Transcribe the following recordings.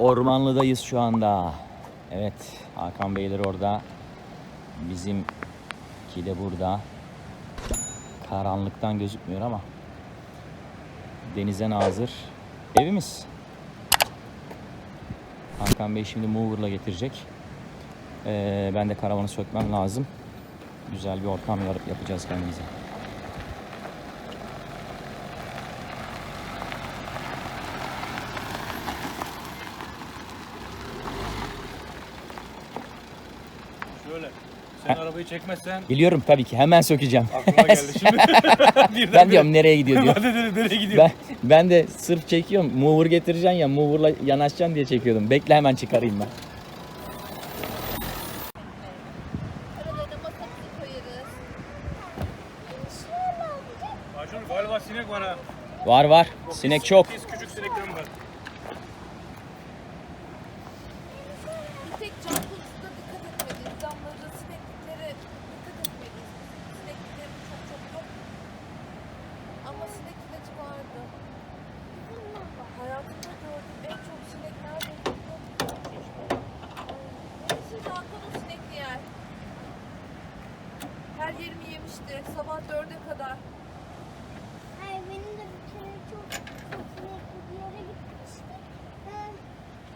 Ormanlı'dayız şu anda. Evet. Hakan Beyler orada. Bizimki de burada. Karanlıktan gözükmüyor ama. Denize nazır. Evimiz. Hakan Bey şimdi mover'la getirecek. Ee, ben de karavanı sökmem lazım. Güzel bir ortam yapacağız kendimize. Arabayı çekmezsen Biliyorum tabii ki. Hemen sökeceğim. aklıma geldi şimdi. Birden ben diyorum nereye gidiyor diyor. Ben de dedim nereye gidiyor? Ben, ben de sırf çekiyorum. Mover getireceksin ya. Mover'la yanaşacaksın diye çekiyordum. Bekle hemen çıkarayım ben. Aralarına masamızı koyarız. Acun galiba sinek var ha. Var var. Sinek çok. Pis küçük sineklerim var. Bir tek cam konusunda dikkat etmeliyiz. Camları, sinekliklere dikkat etmeliyiz. Sinekliklerim çok çok yok. Ama sinek ilacı vardı. Hayatımda gördüğüm en çok sinek nerede biliyor musun? Neyse Hakan o sinekli yer. Her yerimi yemişti. Sabah dörde kadar. Hayır benim de bir kere çok çok sinekli bir yere gitmiştik. Ee,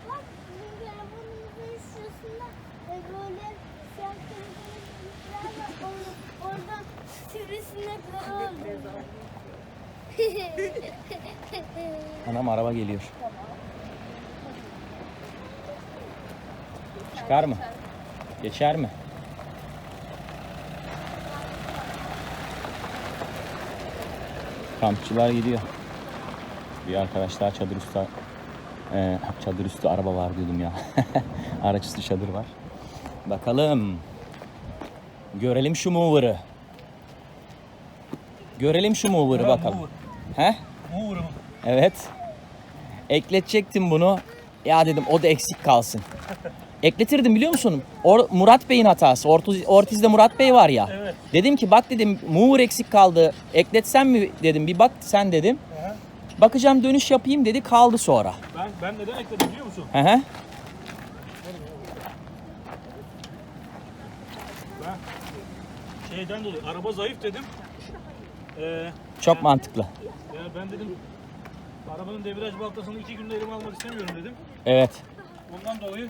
bak bizim arabanın şurasında e, böyle siyah kırmızı var. Or- Oradan Anam araba geliyor. Çıkar mı? Geçer mi? Kampçılar gidiyor. Bir arkadaşlar çadır üstü Ee, çadır üstü araba var diyordum ya. Araç üstü çadır var. Bakalım. Görelim şu mover'ı. Görelim şu mover'ı bakalım. He? Mover'ım. Evet. Ekletecektim bunu. Ya dedim o da eksik kalsın. Ekletirdim biliyor musun? Or- Murat Bey'in hatası. Ortiz, Ortiz'de Murat Bey var ya. Evet. Dedim ki bak dedim mover eksik kaldı. Ekletsem mi dedim. Bir bak sen dedim. Aha. Bakacağım dönüş yapayım dedi kaldı sonra. Ben, ben neden ekledim biliyor musun? Hı hı. Ben şeyden dolayı araba zayıf dedim. Ee, Çok mantıklı. ya ben dedim arabanın debriyaj baltasını iki günde elime almak istemiyorum dedim. Evet. Ondan dolayı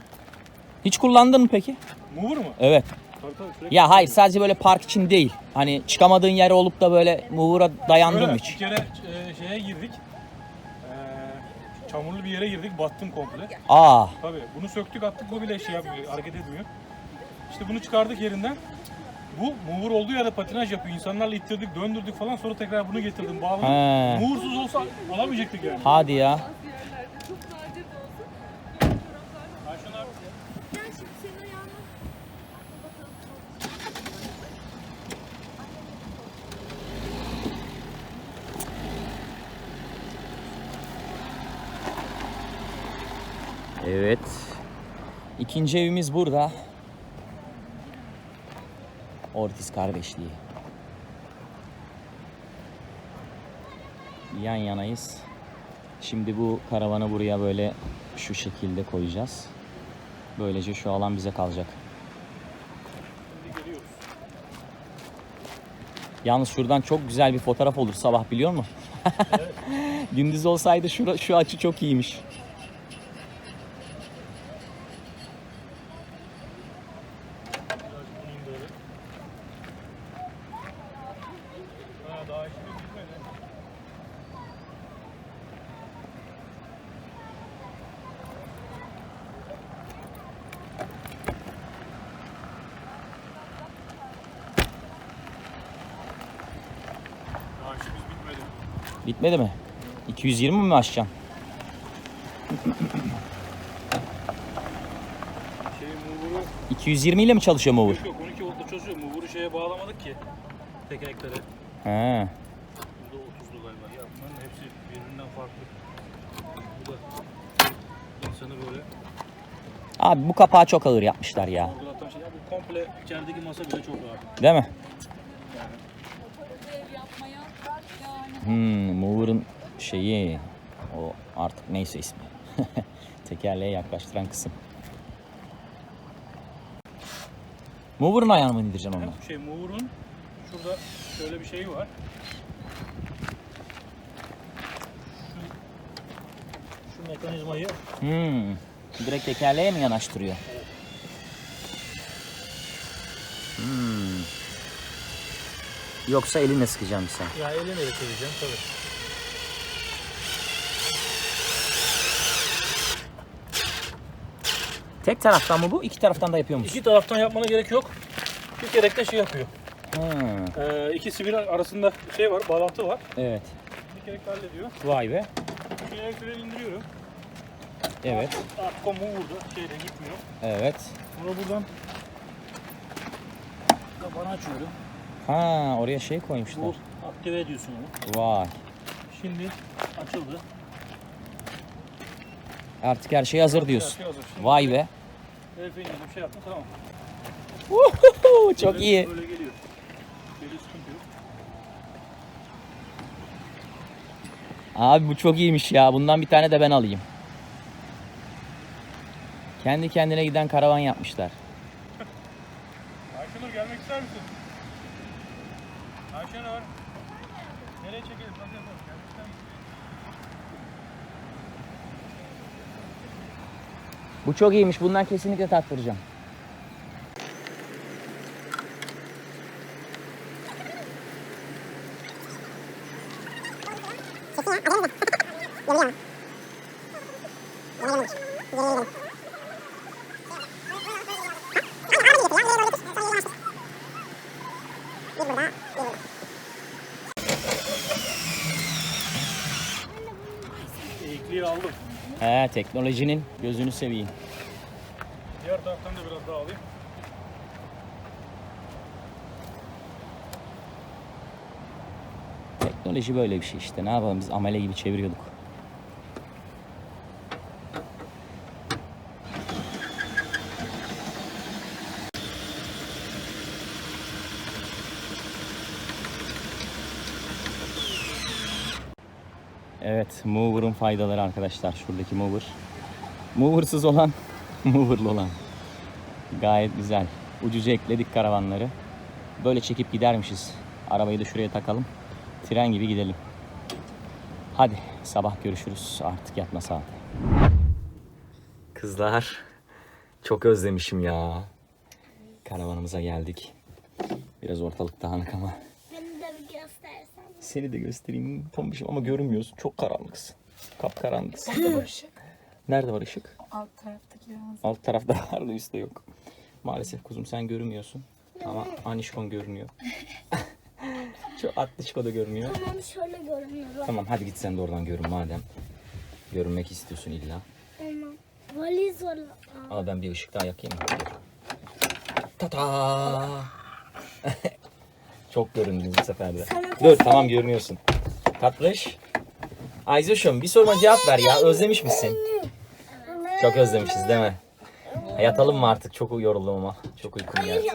Hiç kullandın mı peki? mover mı? Evet. Tabii tabii sürekli. Ya hayır sadece böyle park için değil. Hani çıkamadığın yer olup da böyle mover'a dayandın mı Bir hiç? kere e, şeye girdik. Ee, çamurlu bir yere girdik. Battım komple. Aa. Tabii bunu söktük attık bu bile şey yapmıyor, hareket etmiyor. İşte bunu çıkardık yerinden. Bu mover olduğu yerde patinaj yapıyor. İnsanlarla ittirdik, döndürdük falan sonra tekrar bunu getirdim bağladım. He. Moversuz olsa alamayacaktık yani. Hadi ya. Evet. İkinci evimiz burada. Ortiz kardeşliği. Yan yanayız. Şimdi bu karavanı buraya böyle şu şekilde koyacağız. Böylece şu alan bize kalacak. Yalnız şuradan çok güzel bir fotoğraf olur sabah biliyor musun? Gündüz olsaydı şu, şu açı çok iyiymiş. Birazcık bunu indirelim. Ha daha işimiz bitmedi. Daha işimiz bitmedi. Bitmedi mi? 220 mi açacaksın? Şey mover'u 220 ile mi çalışıyor mover? yok yok 12 voltta çalışıyor. Mover'u şeye bağlamadık ki. Tekerleklere. He. Bu da 30'lu galiba. Ya bunların hepsi birbirinden farklı. Bu da insanı böyle Abi bu kapağı çok ağır yapmışlar ya. sorgulatan şey. Ya bu komple içerideki masa bile çok rahat. Değil mi? Hmm, mover'ın şeyi o artık neyse ismi. Tekerleğe yaklaştıran kısım. Mover'ın ayağını mı indireceksin ondan? Hem şey Mover'un şurada şöyle bir şeyi var. Şu, şu mekanizmayı Hmm. Direkt tekerleğe mi yanaştırıyor? Hmm. Yoksa elinle sıkacağım sen. ya eline de çevireceğim tabii. Tek taraftan mı bu? İki taraftan da yapıyor musun? İki taraftan yapmana gerek yok. Bir kere de şey yapıyor. Hmm. Ee, iki sivil arasında şey var, bağlantı var. Evet. Bir kere hallediyor. Vay be. Bir freni indiriyorum. Evet. Artık o Mover'da şeyde gitmiyor. Evet. Bunu buradan kafanı açıyorum. Ha oraya şey koymuşlar. Bu aktive ediyorsun onu. Vay. Şimdi açıldı. Artık her şey hazır diyorsun. Her şey hazır. Şimdi Vay be. El bir şey yaptım tamam. Uhuhu, Çok Böyle- iyi. Böyle geliyor. Böyle sıkıntı yok. Abi bu çok iyiymiş ya. Bundan bir tane de ben alayım. Kendi kendine giden karavan yapmışlar. Ayşenur gelmek ister misin? Ayşenur. Nereye çekelim? Gelmek ister misin? Bu çok iyiymiş. Bundan kesinlikle tattıracağım. Teknolojinin gözünü seveyim. Diğer taraftan da biraz daha alayım. Teknoloji böyle bir şey işte. Ne yapalım biz amele gibi çeviriyorduk. Evet, mover'ın faydaları arkadaşlar. Şuradaki mover. Mover'sız olan, mover'lı olan. Gayet güzel. Ucuca ekledik karavanları. Böyle çekip gidermişiz. Arabayı da şuraya takalım. Tren gibi gidelim. Hadi sabah görüşürüz. Artık yatma saati. Kızlar çok özlemişim ya. Karavanımıza geldik. Biraz ortalık dağınık ama. Beni de bir göstersen. Seni de göstereyim tombişim ama görünmüyorsun. Çok karanlıksın. Kapkaranlıksın. Nerede var ışık? Alt taraftaki biraz. Alt tarafta var da üstte yok. Maalesef kuzum sen görünmüyorsun. Ama Anişkon görünüyor. Şu Atlışko da görünüyor. Tamam şöyle görünüyor. Tamam hadi git sen de oradan görün madem. Görünmek istiyorsun illa. Tamam. Valiz var. Ama ben bir ışık daha yakayım? Tata. Çok göründün bu sefer de. Dur tamam görünüyorsun. Tatlış. Ayzoş'um bir soruma cevap ver ya. Özlemiş misin? Çok özlemişiz değil mi? Yatalım mı artık? Çok yoruldum ama. Çok uykum geldi.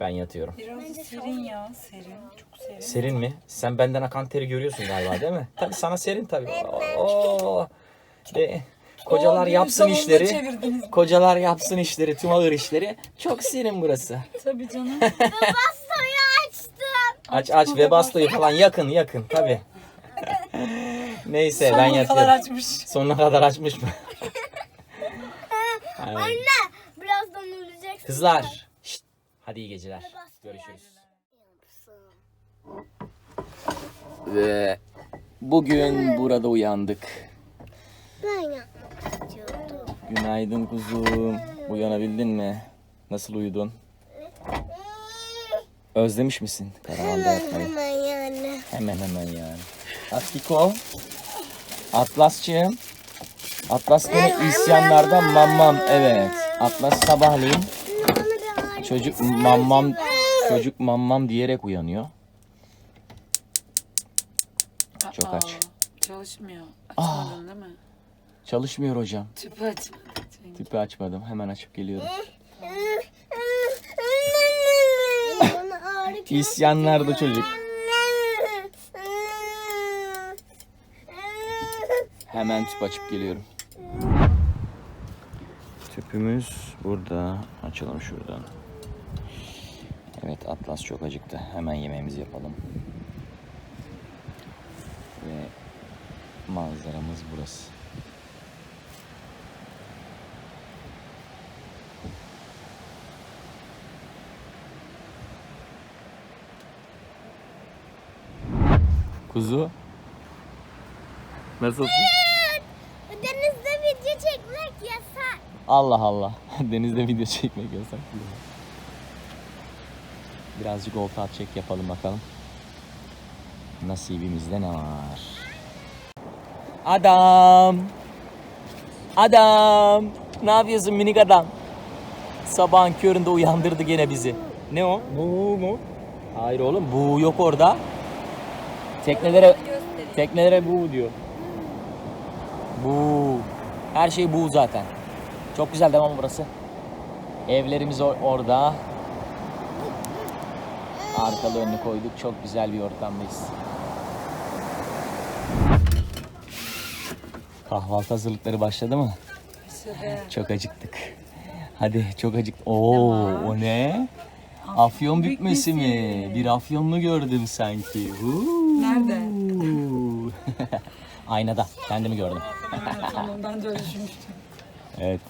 Ben yatıyorum. Biraz serin ya. Serin. Çok serin. Serin mi? Sen benden akan teri görüyorsun galiba değil mi? Tabii sana serin tabii. Oo. De, kocalar Oo, yapsın işleri. çevirdiniz. Kocalar yapsın işleri, tüm ağır işleri. Çok serin burası. Tabii canım. Aç aç ve bastoyu falan yakın yakın tabii. Neyse ben Sonuna kadar yatıyorum. açmış. Sonuna kadar açmış mı? Aynen. Anne birazdan öleceksin. Kızlar. şşt, hadi iyi geceler. Görüşürüz. Ve bugün burada uyandık. Ben yapmak istiyordum. Günaydın kuzum. Uyanabildin mi? Nasıl uyudun? Özlemiş misin karavanda yatmayı? Hemen yani. Hemen hemen yani. Atkiko. Atlasçığım. Atlas beni isyanlarda mammam. Evet. Atlas sabahleyin çocuk mammam çocuk mammam diyerek uyanıyor. Çok aç. Çalışmıyor. Açmadın değil mi? Çalışmıyor hocam. Tüpü açmadın. Tüpü açmadım. Hemen açıp geliyorum. Bana ağrı İsyanlarda çocuk. Hemen tüp açıp geliyorum. Tüpümüz burada. Açalım şuradan. Evet Atlas çok acıktı. Hemen yemeğimizi yapalım. Ve manzaramız burası. Kuzu. Nasılsın? Denizde video çekmek yasak. Allah Allah. Denizde video çekmek yasak? Birazcık olta at çek yapalım bakalım. Nasibimizde ne var? Adam. Adam. Ne yapıyorsun minik adam? Sabahın köründe uyandırdı gene bizi. Ne o? Bu mu? Hayır oğlum bu yok orada. Teknelere teknelere bu diyor. Bu. Her şey bu zaten. Çok güzel devam burası. Evlerimiz or- orada. Arkalı önlü koyduk. Çok güzel bir ortamdayız. Kahvaltı hazırlıkları başladı mı? Çok acıktık. Hadi çok acık. Oo, o ne? Afyon bükmesi mi? Bir afyonlu gördüm sanki. Huu. Nerede? Aynada. Kendimi gördüm. Tamam ben de öyle düşünmüştüm. Evet.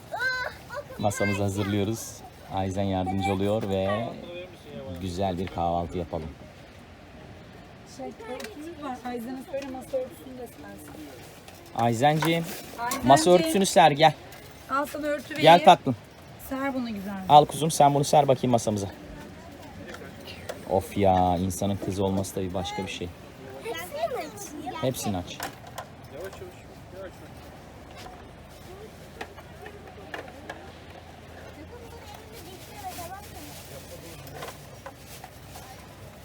Masamızı hazırlıyoruz. Ayzen yardımcı oluyor ve güzel bir kahvaltı yapalım. Şey, örtümüz var. Ayzen'e söyle masa örtüsünü de sersin. Ayzenciğim, Ayzenciğim, masa örtüsünü ser gel. Al sana örtü vereyim. Gel tatlım. Ser bunu güzel. Al kuzum sen bunu ser bakayım masamıza. Of ya insanın kızı olması da bir başka bir şey. Hepsini mi açayım? Hepsini aç.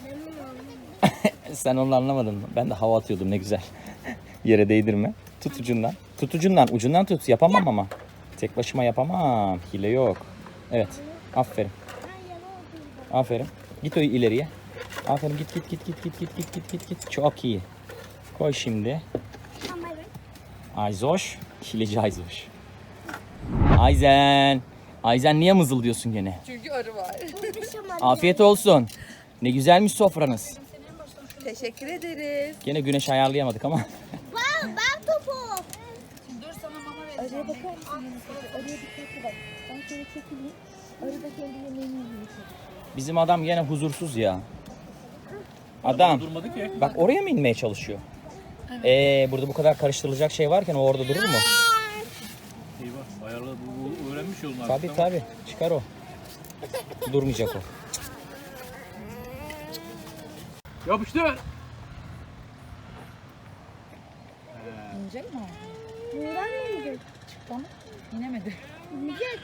Memnun oldum. Sen onu anlamadın mı? Ben de hava atıyordum ne güzel. Yere değdirme. Tut ucundan. Tut ucundan. Ucundan tut. Yapamam ama. Tek başıma yapamam. Hile yok. Evet. Aferin. Aferin. Git o ileriye. Aferin git git git git git git git git git. Çok iyi. Koy şimdi. Ayzoş. Hileci Ayzoş. Ayzen. Ayzen niye mızıldıyorsun gene? Çünkü arı var. Afiyet olsun. Ne güzelmiş sofranız. Teşekkür ederiz. Gene güneş ayarlayamadık ama. Bak bak topu. Dur sana mama vereceğim. Araya bakar mısınız? Araya dikkatli bak. Ben şöyle çekileyim. Arada kendi yemeğini yiyecek. Bizim adam gene huzursuz ya. Adam. Durmadı ki. Bak oraya mı inmeye çalışıyor? Ee, burada bu kadar karıştırılacak şey varken o orada durur mu? Eyvah ayarladı. Bu, bu öğrenmiş yolunu artık. Tabii tamam. tabii. Çıkar o. Durmayacak o. Yapıştır. İnecek mi o? Bundan mı yiyecek? Çıktı ama inemedi. Yiyecek.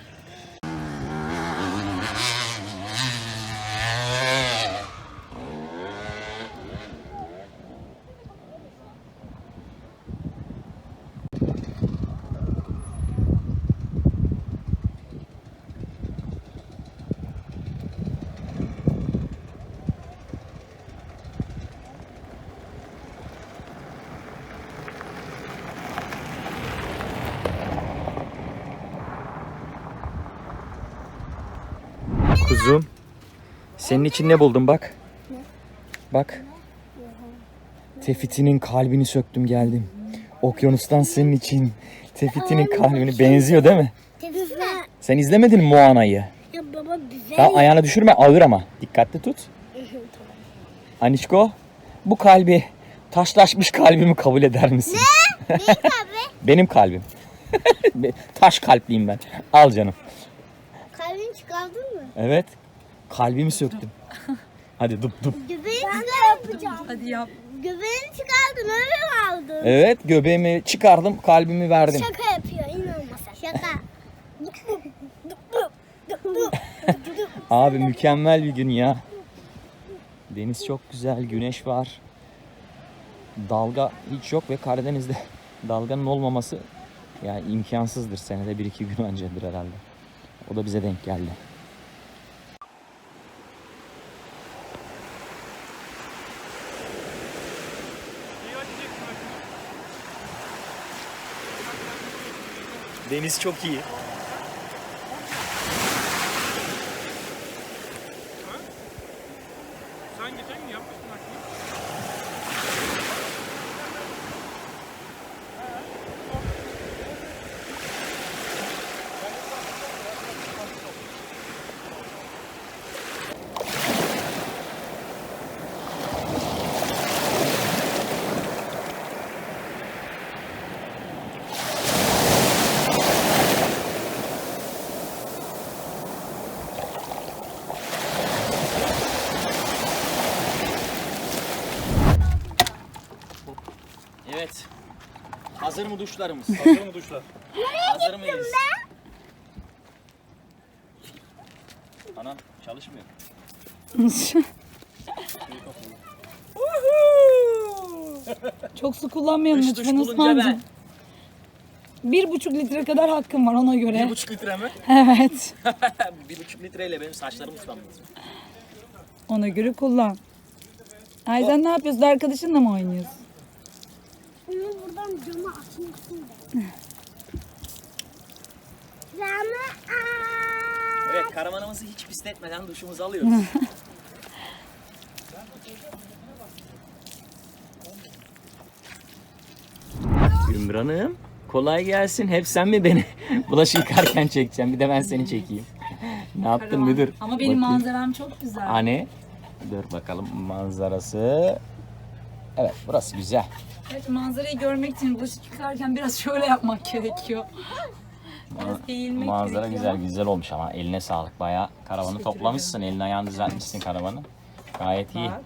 Kuzum. Senin için ne buldum bak. Bak. Tefitinin kalbini söktüm geldim. Okyanustan senin için. Tefitinin kalbini benziyor değil mi? Sen izlemedin mi Moana'yı? Ya baba güzel. Daha ayağına düşürme ağır ama. Dikkatli tut. Anişko bu kalbi taşlaşmış kalbimi kabul eder misin? Ne tabi? Benim kalbim. Taş kalpliyim ben. Al canım. Kalbini çıkardın mı? Evet. Kalbimi söktüm. Hadi dup dup. Göbeğini ben yapacağım. Hadi yap. Göbeğini çıkardın öyle mi aldın? Evet göbeğimi çıkardım kalbimi verdim. Şaka yapıyor inanmasa. Şaka. Abi mükemmel bir gün ya. Deniz çok güzel, güneş var. Dalga hiç yok ve Karadeniz'de dalganın olmaması yani imkansızdır. Senede bir iki gün öncedir herhalde. O da bize denk geldi. Deniz çok iyi. sen geçen gün yapmıştın aslında. Evet. Hazır mı duşlarımız? Hazır mı duşlar? Hazır mıyız? Anam çalışmıyor. Çok su kullanmayalım Dış duş lütfen bulunca Osman'cığım. Bir buçuk litre kadar hakkım var ona göre. Bir buçuk litre mi? Evet. bir buçuk litreyle benim saçlarım ıslanmaz. Ona göre kullan. Aydan ne yapıyorsun? Arkadaşınla mı oynuyorsun? Bunu buradan cama açmışsın da. Camı aç. Evet karavanımızı hiç pisletmeden duşumuzu alıyoruz. Ümran'ım kolay gelsin. Hep sen mi beni bulaşık yıkarken çekeceksin? Bir de ben seni çekeyim. ne yaptın müdür? Ama benim Bakayım. manzaram çok güzel. Hani? Dur bakalım manzarası. Evet burası güzel. Evet, manzarayı görmek için bulaşık yıkarken biraz şöyle yapmak gerekiyor. Biraz eğilmek Manzara gerekiyor. güzel güzel olmuş ama eline sağlık. Bayağı karavanı Teşekkür toplamışsın. Elini ayağını düzeltmişsin karavanı. Gayet iyi. Bak,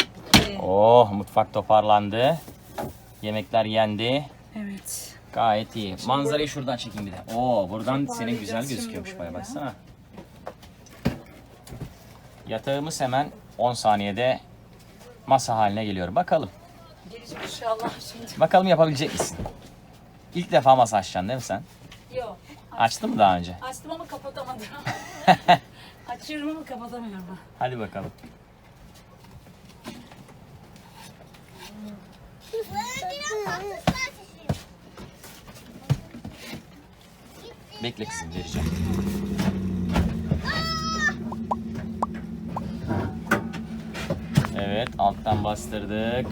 Oh mutfak toparlandı. Yemekler yendi. Evet. Gayet iyi. Manzarayı şuradan çekeyim bir de. Oo buradan senin güzel şimdi gözüküyormuş baya burayı. baksana. Yatağımız hemen 10 saniyede masa haline geliyor. Bakalım. Gelecek inşallah şimdi. Bakalım yapabilecek misin? İlk defa masa açacaksın değil mi sen? Yok. Açtın mı daha önce? Açtım ama kapatamadım. Açıyorum ama kapatamıyorum. Hadi bakalım. Bekle kızım vereceğim. Evet alttan bastırdık.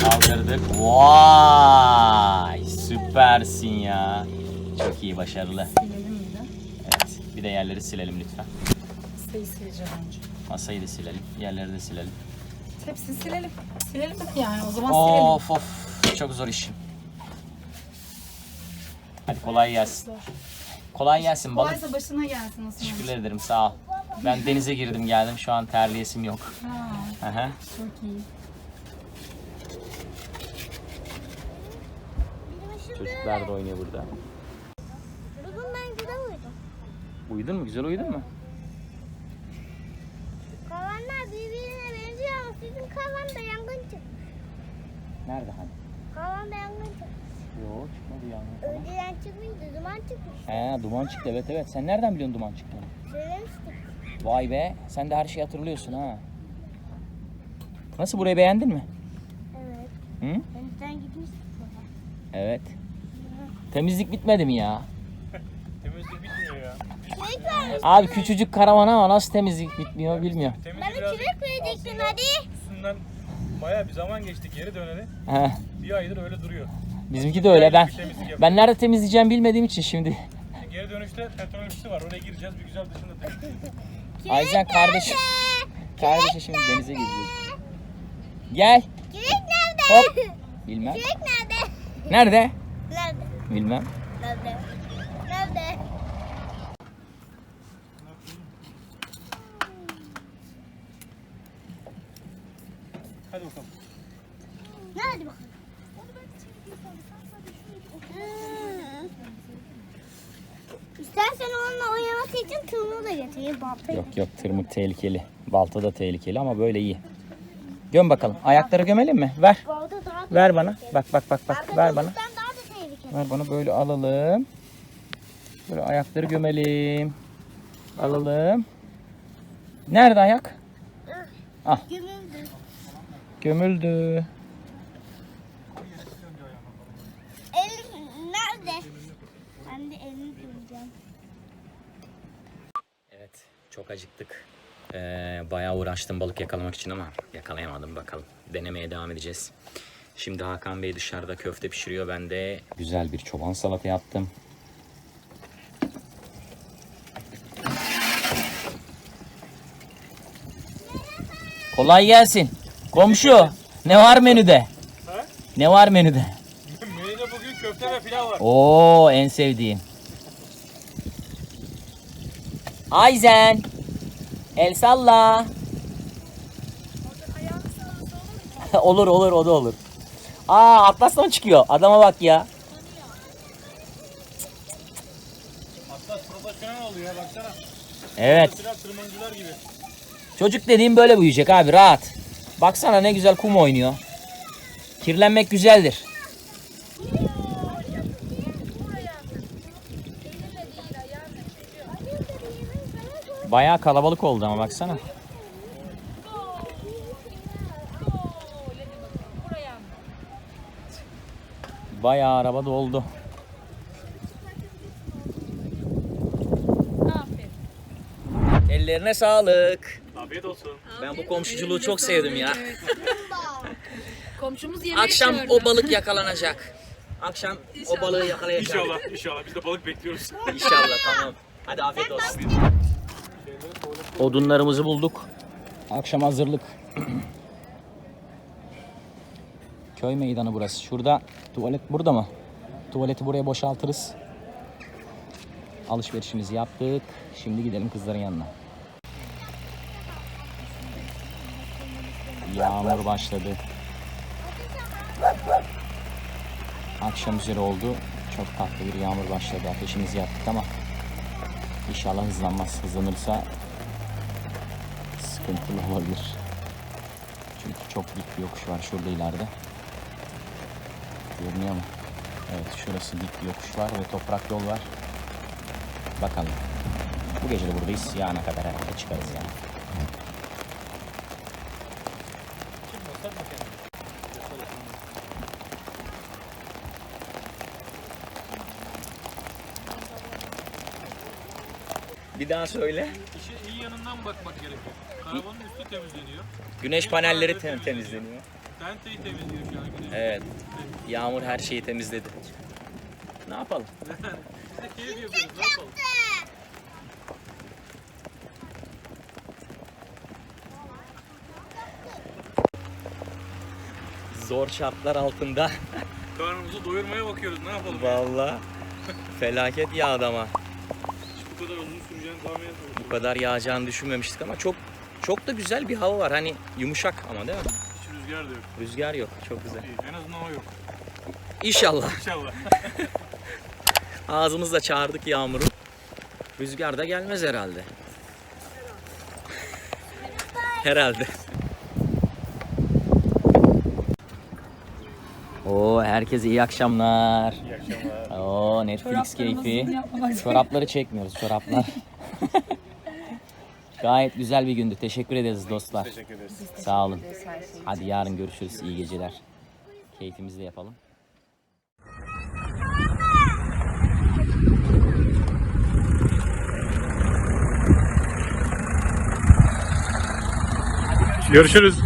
Kaldırdık. Vay süpersin ya. Çok iyi başarılı. Silelim bir de. Evet bir de yerleri silelim lütfen. Sayı sileceğim önce. Masayı da silelim. Yerleri de silelim. Hepsini silelim. Silelim mi yani? O zaman silelim. Of of çok zor iş. Hadi kolay gelsin. Kolay gelsin balık. Kolaysa başına gelsin Osman. Teşekkürler ederim sağ ol. Ben denize girdim geldim şu an terliyesim yok. Ha, Aha. çok iyi. Çocuklar da oynuyor burada. Bugün ben güzel uyudum. Uyudun mu? Güzel uyudun mu? Kavanlar birbirine benziyor ama sizin kavanda yangın çıktı. Nerede hani? Kavanda yangın çıktı. Yok çıkmadı yangın falan. Önceden çıkmıştı, duman çıkmış. He duman çıktı evet evet. Sen nereden biliyorsun duman çıktığını? Söylemiştik. Vay be sen de her şeyi hatırlıyorsun ha. Nasıl burayı beğendin mi? Evet. Hı? Önceden gitmiştik. Evet. Temizlik bitmedi mi ya? Temizlik bitmiyor ya. Abi küçücük karavan ama nasıl temizlik bitmiyor bilmiyorum. Temizlik Bana biraz kürek verecektin hadi. üstünden bayağı bir zaman geçti geri döneli. He. Bir aydır öyle duruyor. Bizimki de öyle. Ben temizlik ben nerede temizleyeceğim bilmediğim için şimdi. Geri dönüşte petrol ofisi var. Oraya gireceğiz. Bir güzel dışında temizleyeceğiz. Ayzen kardeşim. Kardeşi şimdi denize gidiyor. Gel. Kürek nerede? Hop. Bilmem. Kürek nerede? Nerede? Nerede? Bilmem. Nerede? Nerede? Hadi bakalım. Nerede bakalım? İstersen onunla oynaması için tırmığı da getireyim baltayı. Yok yok tırmık tehlikeli. Balta da tehlikeli ama böyle iyi. Göm bakalım. Ayakları gömelim mi? Ver. Balta Ver bana. Bak bak bak bak. Ver bana. Arkadaşlıktan daha da tehlikeli. Ver bana böyle alalım. Böyle ayakları gömelim. Alalım. Nerede ayak? Gömüldü. Gömüldü. Elim nerede? Ben de elimi göreceğim. Evet, çok acıktık. Ee, bayağı uğraştım balık yakalamak için ama yakalayamadım bakalım. Denemeye devam edeceğiz. Şimdi Hakan Bey dışarıda köfte pişiriyor. Ben de güzel bir çoban salata yaptım. Kolay gelsin. Komşu ne var menüde? Ne var menüde? Menüde bugün köfte ve pilav var. Oo en sevdiğim. Ayzen. El salla. olur olur o da olur. Aa Atlas'tan çıkıyor. Adama bak ya. Hatta profesyonel oluyor baksana. Evet. Tırmancılar gibi. Çocuk dediğim böyle büyüyecek abi rahat. Baksana ne güzel kum oynuyor. Kirlenmek güzeldir. Bayağı kalabalık oldu ama baksana. Bayağı araba doldu. Ellerine sağlık. Afiyet olsun. Ben bu komşuculuğu çok sevdim ya. Komşumuz yemeğe Akşam o balık yakalanacak. Akşam o balığı yakalayacağım. İnşallah, inşallah. Biz de balık bekliyoruz. İnşallah tamam. Hadi afiyet olsun. Odunlarımızı bulduk. Akşam hazırlık. Köy meydanı burası. Şurada tuvalet burada mı? Tuvaleti buraya boşaltırız. Alışverişimizi yaptık. Şimdi gidelim kızların yanına. Yağmur başladı. Akşam üzeri oldu. Çok tatlı bir yağmur başladı. Ateşimizi yaktık ama inşallah hızlanmaz. Hızlanırsa sıkıntılı olabilir. Çünkü çok dik bir yokuş var şurada ileride. Görünüyor mu? Evet şurası dik yokuş var ve toprak yol var. Bakalım. Bu gece de buradayız. Yarına kadar herhalde çıkarız yani. Bir daha söyle. İşin iyi yanından bakmak gerekiyor. Karavanın üstü temizleniyor. Güneş panelleri tem- temizleniyor. Tenteyi temizliyor şu an güneş. Evet. Yağmur her şeyi temizledi. Ne yapalım? Biz de keyif yapıyoruz. Ne yapalım? Zor şartlar altında. Karnımızı doyurmaya bakıyoruz. Ne yapalım? Vallahi felaket yağdı ama. Hiç bu kadar uzun süreceğini tahmin etmemiştim. Bu kadar yağacağını düşünmemiştik ama çok çok da güzel bir hava var. Hani yumuşak ama değil mi? Rüzgar da yok. Rüzgar yok. Çok güzel. İyi. En azından o yok. İnşallah. İnşallah. Ağzımızla çağırdık yağmuru. Rüzgar da gelmez herhalde. herhalde. Oo herkese iyi akşamlar. İyi akşamlar. Oo Netflix keyfi. Çorapları çekmiyoruz çoraplar. Gayet güzel bir gündü. Teşekkür ederiz dostlar. Teşekkür ederiz. Sağ olun. Hadi yarın görüşürüz. İyi geceler. Keyfimizi de yapalım. Görüşürüz.